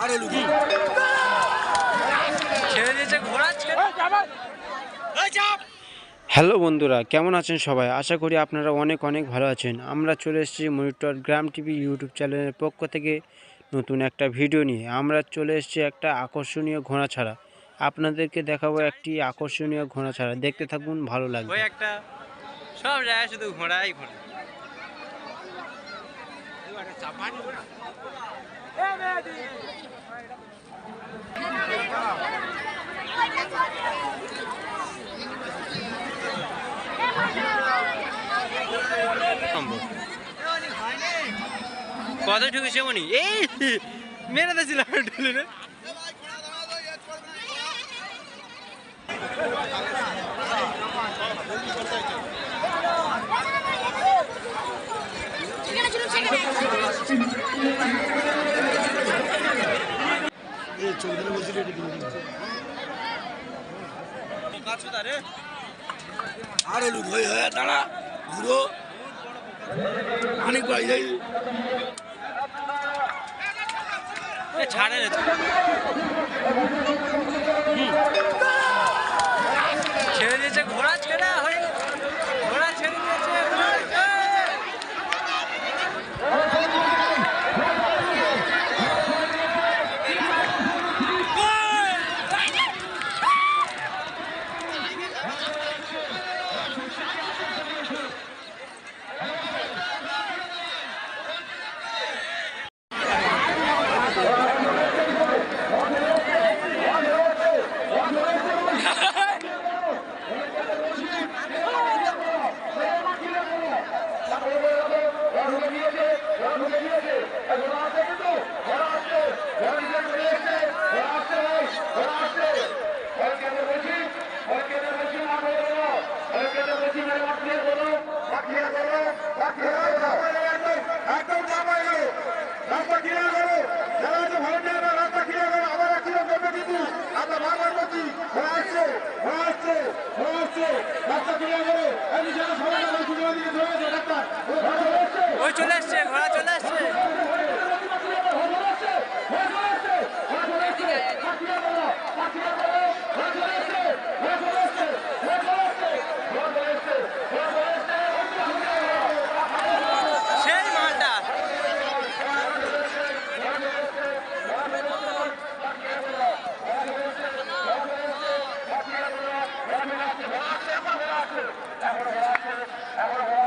আরও লুকি ছেড়ে দিয়েছে ঘোড়া ছেড়ে চাপ হ্যালো বন্ধুরা কেমন আছেন সবাই? আশা করি আপনারা অনেক অনেক ভালো আছেন। আমরা চলে এসেছি মনিটর গ্রাম টিভি ইউটিউব চ্যানেলের পক্ষ থেকে নতুন একটা ভিডিও নিয়ে। আমরা চলে এসেছি একটা আকর্ষণীয় ঘোড়া ছাড়া আপনাদেরকে দেখাবো একটি আকর্ষণীয় ঘোড়া ছাড়া দেখতে থাকুন ভালো লাগবে। একটা। সব জায়গায় শুধু ঘোড়াই ঘোড়া। কত ঢুকেছে মনি। এই মেরে দিয়েছিলাম ঢুলে এই আরও লুক হয়ে হয়ে দাঁড়া। ঘুরো। অনেক বাড়ি যাই ছাড়ে রে হুম। ছেড়ে দিয়েছে ঘোড়া ছেড়া হয়ে গেছে। ঘোড়া ছেড়ে দিয়েছে ঘোড়া ছেড়ে- একদম চাপা গেল রাস্তা ক্লিয়ার করো যারা আছে ভলেন্টিয়াররা রাস্তা ক্লিয়ার করো আবার একজন দেবে কিন্তু আমরা বারবার বলছি ঘোড়া আসছে ঘোড়া আসছে ঘোড়া আসছে রাস্তা ক্লিয়ার করো এই যারা সবাই যারা সুবিধা দিকে চলে গেছে ডাক্তার ঘোড়া চলে এসছে ওই চলে আসছে ঘোড়া চলে আসছে সেই মালটা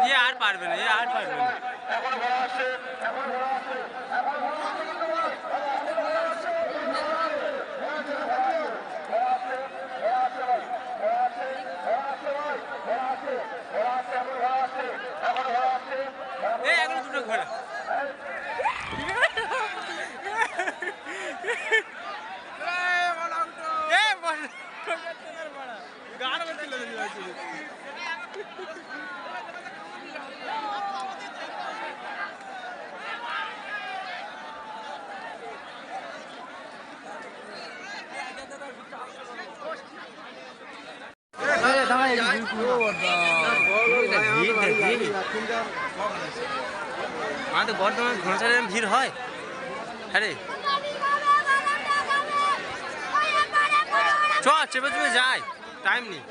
এ আর পারবে না আর পারবে না। দুটো ঘোড়া এ বল। আমাদের বর্ধমান ঘোড়াছাড়ে ভিড় হয় হ্যাঁ রে চ চেপে চেপে যাই টাইম নেই